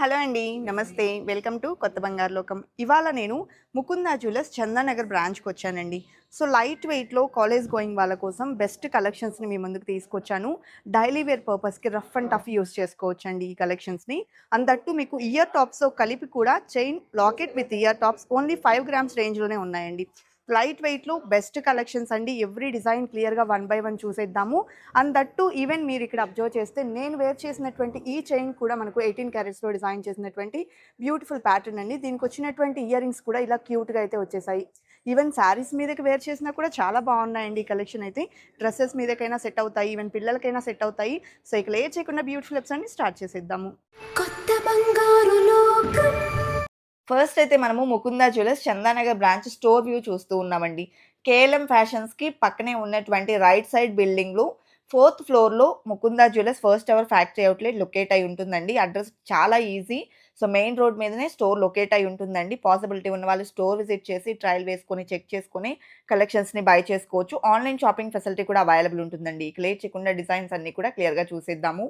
Hello అండి నమస్తే. Welcome to కొత్త బంగారు లోకం. ఇవాళ నేను ముకుందా జ్యువెలర్స్ చందానగర్ బ్రాంచ్కి వచ్చానండి. సో లైట్ వెయిట్లో కాలేజ్ గోయింగ్ వాళ్ళ కోసం బెస్ట్ కలెక్షన్స్ని మీ ముందుకు తీసుకొచ్చాను. డైలీ వేర్ పర్పస్కి రఫ్ అండ్ టఫ్ యూస్ చేసుకోవచ్చండి ఈ కలెక్షన్స్ని. అందట్టు మీకు ఇయర్ టాప్స్ కలిపి కూడా chain locket with ear tops only five grams రేంజ్లోనే ఉన్నాయండి. లైట్ వెయిట్లో బెస్ట్ కలెక్షన్స్ అండి. ఎవ్రీ డిజైన్ క్లియర్గా వన్ బై వన్ చూసేద్దాము. అండ్ దట్టు ఈవెన్ మీరు ఇక్కడ అబ్జర్వ్ చేస్తే నేను వేర్ చేసినటువంటి ఈ చైన్ కూడా మనకు ఎయిటీన్ క్యారెట్స్లో డిజైన్ చేసినటువంటి బ్యూటిఫుల్ ప్యాటర్న్ అండి. దీనికి వచ్చినటువంటి ఇయర్ రింగ్స్ కూడా ఇలా క్యూట్గా అయితే వచ్చేసాయి. ఈవెన్ శారీస్ మీదకి వేర్ చేసినా కూడా చాలా బాగున్నాయండి ఈ కలెక్షన్ అయితే. డ్రెస్సెస్ మీదకైనా సెట్ అవుతాయి. ఈవెన్ పిల్లలకైనా సెట్ అవుతాయి. సో ఇక లే చేయకుండా బ్యూటిఫుల్ ఎప్స్ అన్ని స్టార్ట్ చేసేద్దాము. కొత్త బంగారు లోకం. ఫస్ట్ అయితే మనము Mukunda jewellers Chandanagar branch store view చూస్తూ ఉన్నామండి. కేఎల్ఎం ఫ్యాషన్స్కి పక్కనే ఉన్నటువంటి రైట్ సైడ్ బిల్డింగ్లో ఫోర్త్ ఫ్లోర్లో Mukunda jewellers first our factory outlet locate అయి ఉంటుందండి. అడ్రస్ చాలా ఈజీ. సో మెయిన్ రోడ్ మీదనే స్టోర్ లొకేట్ అయి ఉంటుందండి. పాసిబిలిటీ ఉన్న వాళ్ళు స్టోర్ విజిట్ చేసి ట్రయల్ వేసుకొని చెక్ చేసుకొని కలెక్షన్స్ని బై చేసుకోవచ్చు. ఆన్లైన్ షాపింగ్ ఫెసిలిటీ కూడా అవైలబుల్ ఉంటుందండి. క్లియర్ చేయకుండా డిజైన్స్ అన్నీ కూడా క్లియర్గా చూసేద్దాము.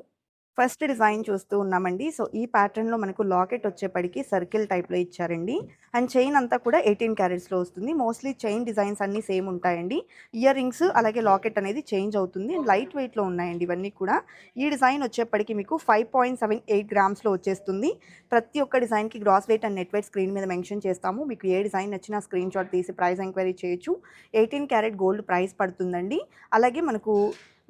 ఫస్ట్ డిజైన్ చూస్తూ ఉన్నామండి. సో ఈ ప్యాటర్న్లో మనకు లాకెట్ వచ్చేప్పటికి సర్కిల్ టైప్లో ఇచ్చారండి. అండ్ చైన్ అంతా కూడా ఎయిటీన్ క్యారెట్స్లో వస్తుంది. మోస్ట్లీ చైన్ డిజైన్స్ అన్నీ సేమ్ ఉంటాయండి. ఇయర్ రింగ్స్ అలాగే లాకెట్ అనేది చేంజ్ అవుతుంది. అండ్ లైట్ వెయిట్లో ఉన్నాయండి ఇవన్నీ కూడా. ఈ డిజైన్ వచ్చేప్పటికి మీకు ఫైవ్ పాయింట్ సెవెన్ ఎయిట్ గ్రామ్స్లో వచ్చేస్తుంది. ప్రతి ఒక్క డిజైన్కి gross weight and net weight screen మీద మెన్షన్ చేస్తాము. మీకు ఏ డిజైన్ నచ్చినా స్క్రీన్ షాట్ తీసి ప్రైస్ ఎంక్వైరీ చేయొచ్చు. ఎయిటీన్ క్యారెట్ గోల్డ్ ప్రైస్ పడుతుందండి. అలాగే మనకు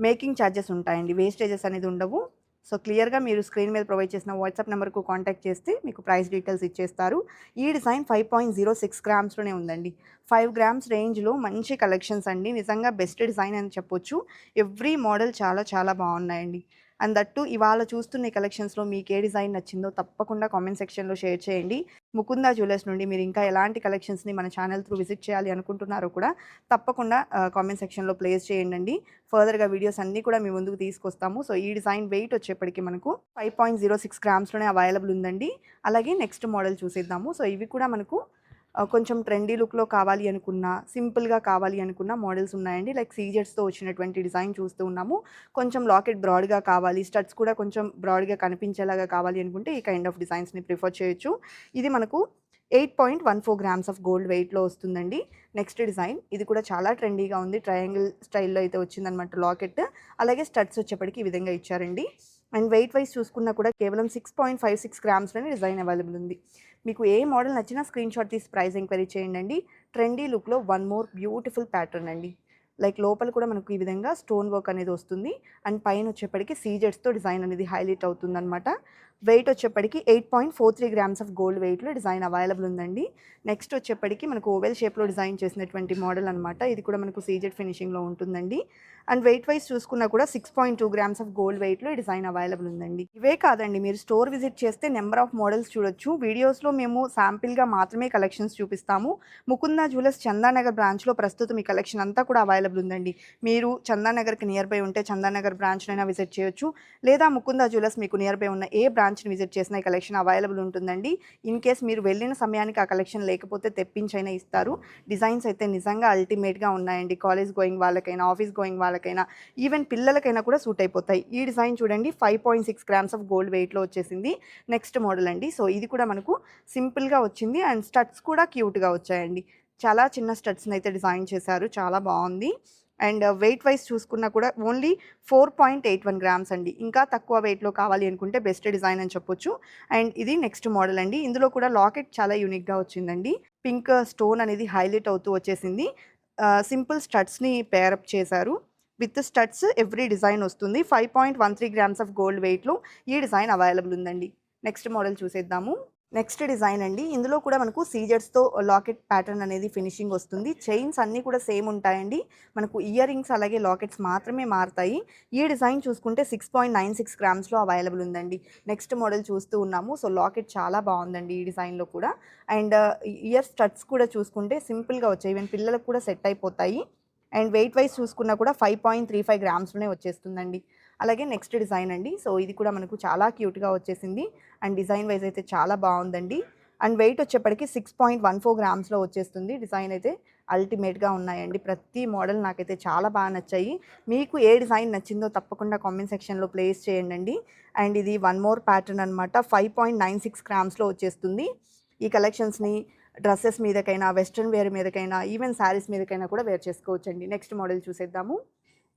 మేకింగ్ ఛార్జెస్ ఉంటాయండి. వేస్టేజెస్ అనేది ఉండవు. సో క్లియర్గా మీరు స్క్రీన్ మీద ప్రొవైడ్ చేసిన వాట్సాప్ నెంబర్కు కాంటాక్ట్ చేస్తే మీకు ప్రైస్ డీటెయిల్స్ ఇచ్చేస్తారు. ఈ design five point zero six గ్రామ్స్లోనే ఉందండి. ఫైవ్ గ్రామ్స్ రేంజ్లో మంచి కలెక్షన్స్ అండి. నిజంగా బెస్ట్ డిజైన్ అని చెప్పొచ్చు. ఎవ్రీ మోడల్ చాలా చాలా బాగున్నాయండి. అండ్ దట్టు ఇవాళ చూస్తున్న కలెక్షన్స్లో మీకు ఏ డిజైన్ నచ్చిందో తప్పకుండా కామెంట్ సెక్షన్లో షేర్ చేయండి. ముకుందా జ్యువెలర్స్ నుండి మీరు ఇంకా ఎలాంటి కలెక్షన్స్ని మన ఛానల్ త్రూ విజిట్ చేయాలి అనుకుంటున్నారో కూడా తప్పకుండా కామెంట్ సెక్షన్లో ప్లేస్ చేయండి ఫర్దర్గా వీడియోస్ అన్నీ కూడా మీ ముందుకు తీసుకొస్తాము. సో ఈ డిజైన్ వెయిట్ వచ్చేప్పటికి మనకు ఫైవ్ పాయింట్ జీరో సిక్స్ గ్రామ్స్లోనే అవైలబుల్ ఉందండి. అలాగే నెక్స్ట్ మోడల్ చూసేద్దాము. సో ఇవి కూడా మనకు కొంచెం ట్రెండీ లుక్లో కావాలి అనుకున్నా సింపుల్గా కావాలి అనుకున్న మోడల్స్ ఉన్నాయండి. లైక్ సీజెట్స్తో వచ్చినటువంటి డిజైన్ చూస్తూ ఉన్నాము. కొంచెం లాకెట్ బ్రాడ్గా కావాలి స్టడ్స్ కూడా కొంచెం బ్రాడ్గా కనిపించేలాగా కావాలి అనుకుంటే ఈ కైండ్ ఆఫ్ డిజైన్స్ని ప్రిఫర్ చేయొచ్చు. ఇది మనకు eight point one four grams of gold వెయిట్లో వస్తుందండి. నెక్స్ట్ డిజైన్ ఇది కూడా చాలా ట్రెండీగా ఉంది. ట్రయాంగిల్ స్టైల్లో అయితే వచ్చిందనమాట లాకెట్ అలాగే స్టడ్స్ వచ్చేప్పటికి ఈ విధంగా ఇచ్చారండి. అండ్ వెయిట్ వైజ్ చూసుకున్నా కూడా కేవలం సిక్స్ పాయింట్ ఫైవ్ సిక్స్ గ్రామ్స్లోనే డిజైన్ అవైలబుల్ ఉంది. మీకు ఏ మోడల్ నచ్చినా స్క్రీన్ షాట్ తీసి ప్రైస్ ఎంక్వైరీ చేయండి అండి ట్రెండీ లుక్లో వన్ మోర్ బ్యూటిఫుల్ ప్యాటర్న్ అండి. లైక్ లోపల కూడా మనకు ఈ విధంగా స్టోన్ వర్క్ అనేది వస్తుంది. అండ్ పైన వచ్చేప్పటికి సీజెట్స్తో డిజైన్ అనేది హైలైట్ అవుతుందన్నమాట. వెయిట్ వచ్చేప్పటికి eight point four three grams of gold వెయిట్లో డిజైన్ అవైలబుల్ ఉందండి. నెక్స్ట్ వచ్చేప్పటికి మనకు ఓవెల్ షేప్లో డిజైన్ చేసినటువంటి మోడల్ అనమాట ఇది కూడా మనకు సీజెట్ ఫినిషింగ్లో ఉంటుందండి. అండ్ వెయిట్ వైజ్ చూసుకున్నా కూడా six point two grams of gold వెయిట్లో డిజైన్ అవైలబుల్ ఉందండి. ఇవే కాదండి మీరు స్టోర్ విజిట్ చేస్తే నెంబర్ ఆఫ్ మోడల్స్ చూడొచ్చు. వీడియోస్లో మేము శాంపిల్గా మాత్రమే కలెక్షన్స్ చూపిస్తాము. ముకుందా జ్యువెలర్స్ చందానగర్ బ్రాంచ్లో ప్రస్తుతం ఈ కలెక్షన్ అంతా కూడా అవైలబుల్ ఉందండి. మీరు చందానగర్కి నియర్ బై ఉంటే చందానగర్ బ్రాంచ్నైనా విజిట్ చేయొచ్చు. లేదా ముకుందా జ్యువెలర్స్ మీకు నియర్ బై ఉన్న ఏ బ్రాంచ్ బ్రాంచ్ని విజిట్ చేసిన ఈ కలెక్షన్ అవైలబుల్ ఉంటుందండి. ఇన్ కేస్ మీరు వెళ్ళిన సమయానికి ఆ కలెక్షన్ లేకపోతే తెప్పించైనా ఇస్తారు. డిజైన్స్ అయితే నిజంగా అల్టిమేట్గా ఉన్నాయండి. కాలేజ్ గోయింగ్ వాళ్ళకైనా ఆఫీస్ గోయింగ్ వాళ్ళకైనా ఈవెన్ పిల్లలకైనా కూడా సూట్ అయిపోతాయి. ఈ డిజైన్ చూడండి five point six grams of gold వెయిట్లో వచ్చేసింది. నెక్స్ట్ మోడల్ అండి. సో ఇది కూడా మనకు సింపుల్గా వచ్చింది అండ్ స్టడ్స్ కూడా క్యూట్గా వచ్చాయండి. చాలా చిన్న స్టడ్స్ని అయితే డిజైన్ చేశారు. చాలా బాగుంది. అండ్ వెయిట్ వైజ్ చూసుకున్నా కూడా only four point eight one grams అండి. ఇంకా తక్కువ వెయిట్లో కావాలి అనుకుంటే బెస్ట్ డిజైన్ అని చెప్పొచ్చు. అండ్ ఇది నెక్స్ట్ మోడల్ అండి. ఇందులో కూడా లాకెట్ చాలా యూనిక్గా వచ్చిందండి. పింక్ స్టోన్ అనేది హైలైట్ అవుతూ వచ్చేసింది. సింపుల్ స్టడ్స్ని పేరప్ చేశారు. విత్ స్టడ్స్ ఎవ్రీ డిజైన్ వస్తుంది. Five point one three grams of gold వెయిట్లో ఈ డిజైన్ అవైలబుల్ ఉందండి. నెక్స్ట్ మోడల్ చూసేద్దాము. నెక్స్ట్ డిజైన్ అండి. ఇందులో కూడా మనకు సీజర్స్తో లాకెట్ ప్యాటర్న్ అనేది ఫినిషింగ్ వస్తుంది. చైన్స్ అన్నీ కూడా సేమ్ ఉంటాయండి. మనకు ఇయర్ రింగ్స్ అలాగే లాకెట్స్ మాత్రమే మారుతాయి. ఈ డిజైన్ చూసుకుంటే సిక్స్ పాయింట్ నైన్ సిక్స్ గ్రామ్స్లో అవైలబుల్ ఉందండి. నెక్స్ట్ మోడల్ చూస్తూ ఉన్నాము. సో లాకెట్ చాలా బాగుందండి ఈ డిజైన్లో కూడా. అండ్ ఇయర్ స్టడ్స్ కూడా చూసుకుంటే సింపుల్గా వచ్చాయి. ఈవెన్ పిల్లలకు కూడా సెట్ అయిపోతాయి. అండ్ వెయిట్ వైజ్ చూసుకున్నా కూడా ఫైవ్ పాయింట్ త్రీ ఫైవ్ గ్రామ్స్లోనే వచ్చేస్తుందండి. అలాగే నెక్స్ట్ డిజైన్ అండి. సో ఇది కూడా మనకు చాలా క్యూట్గా వచ్చేసింది. అండ్ డిజైన్ వైజ్ అయితే చాలా బాగుందండి. అండ్ వెయిట్ వచ్చేప్పటికి సిక్స్ పాయింట్ వన్ ఫోర్ గ్రామ్స్లో వచ్చేస్తుంది. డిజైన్ అయితే అల్టిమేట్గా ఉన్నాయండి. ప్రతి మోడల్ నాకైతే చాలా బాగా నచ్చాయి. మీకు ఏ డిజైన్ నచ్చిందో తప్పకుండా కామెంట్ సెక్షన్లో ప్లేస్ చేయండి అండ్ ఇది వన్ మోర్ ప్యాటర్న్ అనమాట ఫైవ్ పాయింట్ నైన్ సిక్స్ గ్రామ్స్లో వచ్చేస్తుంది. ఈ కలెక్షన్స్ని డ్రెస్సెస్ మీదకైనా వెస్ట్రన్ వేర్ మీదకైనా ఈవెన్ శారీస్ మీదకైనా కూడా వేర్ చేసుకోవచ్చండి. నెక్స్ట్ మోడల్ చూసేద్దాము.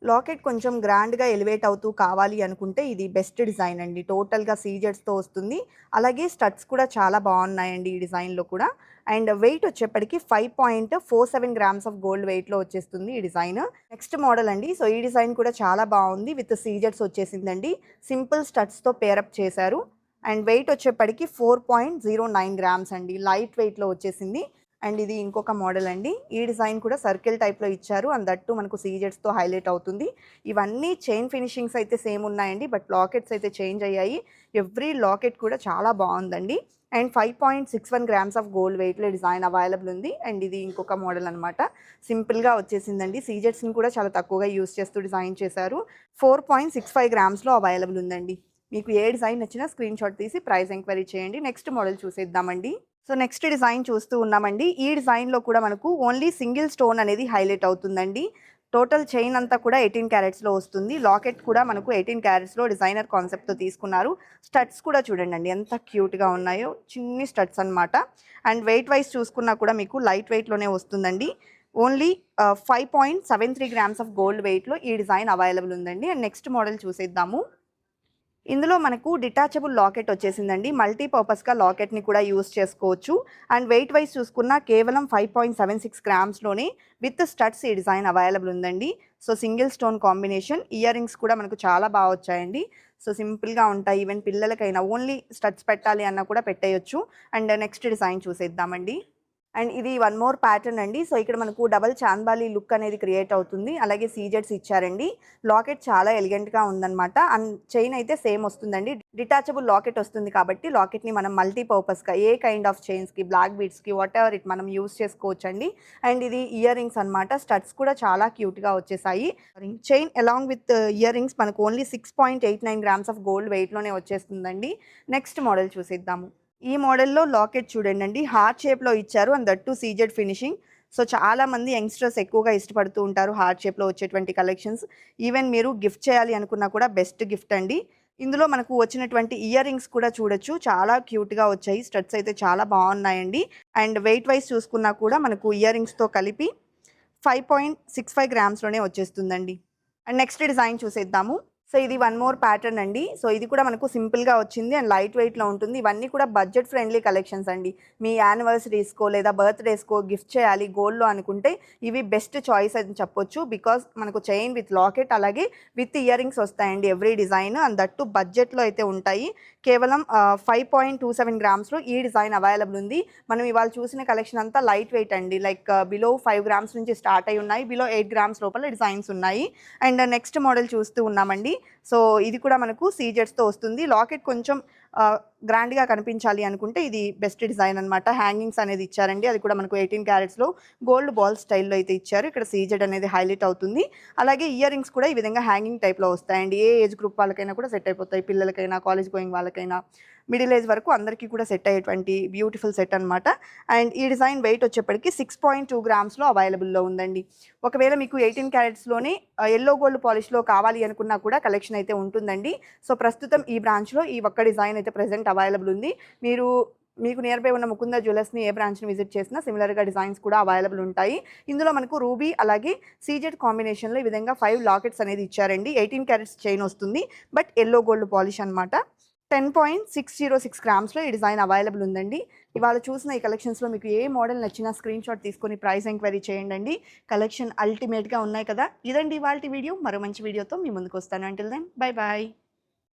లాకెట్ కొంచెం గ్రాండ్గా ఎలివేట్ అవుతూ కావాలి అనుకుంటే ఇది బెస్ట్ డిజైన్ అండి. టోటల్గా సీజెడ్స్తో వస్తుంది. అలాగే స్టడ్స్ కూడా చాలా బాగున్నాయండి ఈ డిజైన్లో కూడా. అండ్ వెయిట్ వచ్చేప్పటికి five point four seven grams of gold వెయిట్లో వచ్చేస్తుంది ఈ డిజైన్. నెక్స్ట్ మోడల్ అండి. సో ఈ డిజైన్ కూడా చాలా బాగుంది. విత్ సీజర్స్ వచ్చేసిందండి. సింపుల్ స్టడ్స్తో పేరప్ చేశారు. అండ్ వెయిట్ వచ్చేప్పటికి four point zero nine grams అండి. లైట్ వెయిట్లో వచ్చేసింది. అండ్ ఇది ఇంకొక మోడల్ అండి. ఈ డిజైన్ కూడా సర్కిల్ టైప్లో ఇచ్చారు. అందట్టు మనకు సీజెట్స్తో హైలైట్ అవుతుంది. ఇవన్నీ చైన్ ఫినిషింగ్స్ అయితే సేమ్ ఉన్నాయండి. బట్ లాకెట్స్ అయితే చేంజ్ అయ్యాయి. ఎవ్రీ లాకెట్ కూడా చాలా బాగుందండి. And five point six one grams of gold వెయిట్లో డిజైన్ అవైలబుల్ ఉంది. అండ్ ఇది ఇంకొక మోడల్ అనమాట సింపుల్గా వచ్చేసిందండి. సీజెట్స్ని కూడా చాలా తక్కువగా యూస్ చేస్తూ డిజైన్ చేశారు. ఫోర్ పాయింట్ సిక్స్ ఫైవ్ గ్రామ్స్లో అవైలబుల్ ఉందండి. మీకు ఏ డిజైన్ నచ్చినా స్క్రీన్ షాట్ తీసి ప్రైస్ ఎంక్వైరీ చేయండి. నెక్స్ట్ మోడల్ చూసేద్దామండి. సో నెక్స్ట్ డిజైన్ చూస్తూ ఉన్నామండి. ఈ డిజైన్లో కూడా మనకు ఓన్లీ సింగిల్ స్టోన్ అనేది హైలైట్ అవుతుందండి. టోటల్ చైన్ అంతా కూడా ఎయిటీన్ క్యారెట్స్లో వస్తుంది. లాకెట్ కూడా మనకు ఎయిటీన్ క్యారెట్స్లో డిజైనర్ కాన్సెప్ట్తో తీసుకున్నారు. స్టడ్స్ కూడా చూడండి అండి ఎంత క్యూట్గా ఉన్నాయో. చిన్ని స్టడ్స్ అన్నమాట. అండ్ వెయిట్ వైజ్ చూసుకున్నా కూడా మీకు లైట్ వెయిట్లోనే వస్తుందండి. Only five point seven three grams of gold వెయిట్లో ఈ డిజైన్ అవైలబుల్ ఉందండి. అండ్ నెక్స్ట్ మోడల్ చూసేద్దాము. ఇందులో మనకు డిటాచబుల్ లాకెట్ వచ్చేసిందండి. మల్టీపర్పస్గా లాకెట్ని కూడా యూస్ చేసుకోవచ్చు. అండ్ వెయిట్ వైజ్ చూసుకున్న కేవలం ఫైవ్ పాయింట్ సెవెన్ సిక్స్ గ్రామ్స్లోనే విత్ స్టడ్స్ ఈ డిజైన్ అవైలబుల్ ఉందండి. So single stone combination. Earrings కూడా మనకు చాలా బాగా వచ్చాయండి. సో సింపుల్గా ఉంటాయి. ఈవెన్ పిల్లలకైనా ఓన్లీ స్టడ్స్ పెట్టాలి అన్నా కూడా పెట్టేయచ్చు. అండ్ నెక్స్ట్ డిజైన్ చూసేద్దామండి. అండ్ ఇది వన్ మోర్ ప్యాటర్న్ అండి. సో ఇక్కడ మనకు డబల్ చాందాలి లుక్ అనేది క్రియేట్ అవుతుంది. అలాగే సీజెట్స్ ఇచ్చారండి. లాకెట్ చాలా ఎలిగెంట్గా ఉందన్నమాట. అండ్ చైన్ అయితే సేమ్ వస్తుందండి. డిటాచబుల్ లాకెట్ వస్తుంది కాబట్టి లాకెట్ని మనం మల్టీపర్పస్గా ఏ కైండ్ ఆఫ్ చైన్స్కి బ్లాక్ బీడ్స్కి వాట్ ఎవర్ ఇట్ మనం యూస్ చేసుకోవచ్చు అండి అండ్ ఇది ఇయర్ రింగ్స్ అనమాట స్టడ్స్ కూడా చాలా క్యూట్గా వచ్చేసాయి. Chain along with ear rings మనకు only six point eight nine grams of gold వెయిట్లోనే వచ్చేస్తుందండి. నెక్స్ట్ మోడల్ చూసేద్దాము. ఈ మోడల్లో లాకెట్ చూడండి అండి హార్ట్ షేప్లో ఇచ్చారు. And that too CZ finishing. So చాలా మంది యంగ్స్టర్స్ ఎక్కువగా ఇష్టపడుతూ ఉంటారు హార్ట్ షేప్లో వచ్చేటువంటి కలెక్షన్స్. ఈవెన్ మీరు గిఫ్ట్ చేయాలి అనుకున్నా కూడా బెస్ట్ గిఫ్ట్ అండి. ఇందులో మనకు వచ్చినటువంటి ఇయర్ రింగ్స్ కూడా చూడొచ్చు. చాలా క్యూట్గా వచ్చాయి. స్టడ్స్ అయితే చాలా బాగున్నాయండి. అండ్ వెయిట్ వైజ్ చూసుకున్నా కూడా మనకు ఇయర్ రింగ్స్తో కలిపి ఫైవ్ పాయింట్ సిక్స్ ఫైవ్ గ్రామ్స్లోనే వచ్చేస్తుందండి. అండ్ నెక్స్ట్ డిజైన్ చూసేద్దాము. సో ఇది వన్ మోర్ ప్యాటర్న్ అండి. సో ఇది కూడా మనకు సింపుల్గా వచ్చింది అండ్ లైట్ వెయిట్లో ఉంటుంది. ఇవన్నీ కూడా బడ్జెట్ ఫ్రెండ్లీ కలెక్షన్స్ అండి. మీ యానివర్సరీస్కో లేదా బర్త్డేస్కో గిఫ్ట్ చేయాలి గోల్డ్లో అనుకుంటే ఇవి బెస్ట్ చాయిస్ అని చెప్పొచ్చు. బికాస్ మనకు చైన్ విత్ లాకెట్ అలాగే విత్ ఇయర్ రింగ్స్ వస్తాయండి ఎవ్రీ డిజైన్ అండ్ దట్టు బడ్జెట్లో అయితే ఉంటాయి. కేవలం ఫైవ్ పాయింట్ టూ సెవెన్ గ్రామ్స్లో ఈ డిజైన్ అవైలబుల్ ఉంది. మనం ఇవాళ చూసిన కలెక్షన్ అంతా లైట్ వెయిట్ అండి. లైక్ బిలో ఫైవ్ గ్రామ్స్ నుంచి స్టార్ట్ అయి ఉన్నాయి. బిలో ఎయిట్ గ్రామ్స్ లోపల డిజైన్స్ ఉన్నాయి. అండ్ నెక్స్ట్ మోడల్ చూస్తూ ఉన్నామండి. సో ఇది కూడా మనకు సీజెట్స్తో వస్తుంది. లాకెట్ కొంచెం గ్రాండ్గా కనిపించాలి అనుకుంటే ఇది బెస్ట్ డిజైన్ అనమాట హ్యాంగింగ్స్ అనేది ఇచ్చారండి. అది కూడా మనకు ఎయిటీన్ క్యారెట్స్లో గోల్డ్ బాల్ స్టైల్లో అయితే ఇచ్చారు. ఇక్కడ సీజెడ్ అనేది హైలైట్ అవుతుంది. అలాగే ఇయర్ రింగ్స్ కూడా ఈ విధంగా హ్యాంగింగ్ టైప్లో వస్తాయండి. ఏ ఏజ్ గ్రూప్ వాళ్ళకైనా కూడా సెట్ అయిపోతాయి. పిల్లలకైనా కాలేజ్ గోయింగ్ వాళ్ళకైనా. మిడిల్ ఏజ్ వరకు అందరికీ కూడా సెట్ అయ్యేటువంటి బ్యూటిఫుల్ సెట్ అనమాట అండ్ ఈ డిజైన్ వెయిట్ వచ్చేప్పటికి సిక్స్ పాయింట్ టూ గ్రామ్స్లో అవైలబుల్లో ఉందండి. ఒకవేళ మీకు ఎయిటీన్ క్యారెట్స్లోనే ఎల్లో గోల్డ్ పాలిష్లో కావాలి అనుకున్నా కూడా కలెక్షన్ అయితే ఉంటుందండి. సో ప్రస్తుతం ఈ బ్రాంచ్లో ఈ ఒక్క డిజైన్ అయితే ప్రజెంట్ అవైలబుల్ ఉంది. మీరు మీకు నియర్ బై ఉన్న ముకుంద జ్యువెలర్స్ని ఏ బ్రాంచ్ని విజిట్ చేసినా సిమిలర్గా డిజైన్స్ కూడా అవైలబుల్ ఉంటాయి. ఇందులో మనకు రూబీ అలాగే సీజెడ్ కాంబినేషన్లో ఈ విధంగా ఫైవ్ లాకెట్స్ అనేది ఇచ్చారండి. ఎయిటీన్ క్యారెట్స్ చైన్ వస్తుంది. బట్ ఎల్లో గోల్డ్ పాలిష్ అనమాట ten point six zero six గ్రామ్స్లో ఈ డిజైన్ అవైలబుల్ ఉందండి. ఇవాళ చూసిన ఈ కలెక్షన్స్లో మీకు ఏ మోడల్ నచ్చినా స్క్రీన్ షాట్ తీసుకొని ప్రైస్ ఎంక్వైరీ చేయండి కలెక్షన్ అల్టిమేట్గా ఉన్నాయి కదా. ఇదండి ఇవాళ వీడియో మరో మంచి వీడియోతో మీ ముందుకు వస్తాను. Until then bye bye